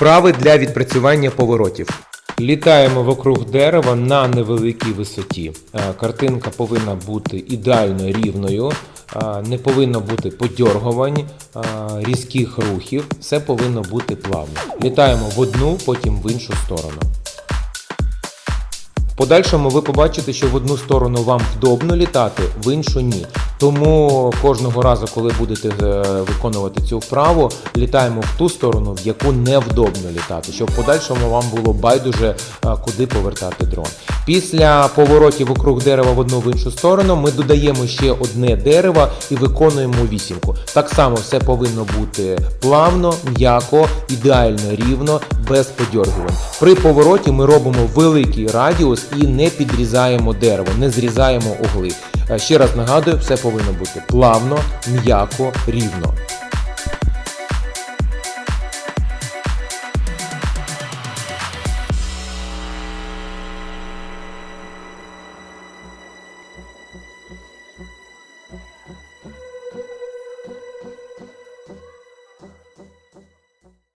Вправи для відпрацювання поворотів. Літаємо вокруг дерева на невеликій висоті. Е, Картинка повинна бути ідеально рівною, е, не повинно бути подьоргувань, е, різких рухів. Все повинно бути плавно. Літаємо в одну, потім в іншу сторону. В подальшому ви побачите, що в одну сторону вам вдобно літати, в іншу ні. Тому кожного разу, коли будете е, виконувати цю вправу, літаємо в ту сторону, в яку невдобно літати, щоб в подальшому вам було байдуже, е, куди повертати дрон. Після поворотів вокруг дерева в одну в іншу сторону ми додаємо ще одне дерево і виконуємо вісімку. Так само все повинно бути плавно, м'яко, ідеально рівно, без подьоргувань. При повороті ми робимо великий радіус і не підрізаємо дерево, не зрізаємо угли. Е, Ще раз нагадую, все повинно бути плавно, м'яко, рівно.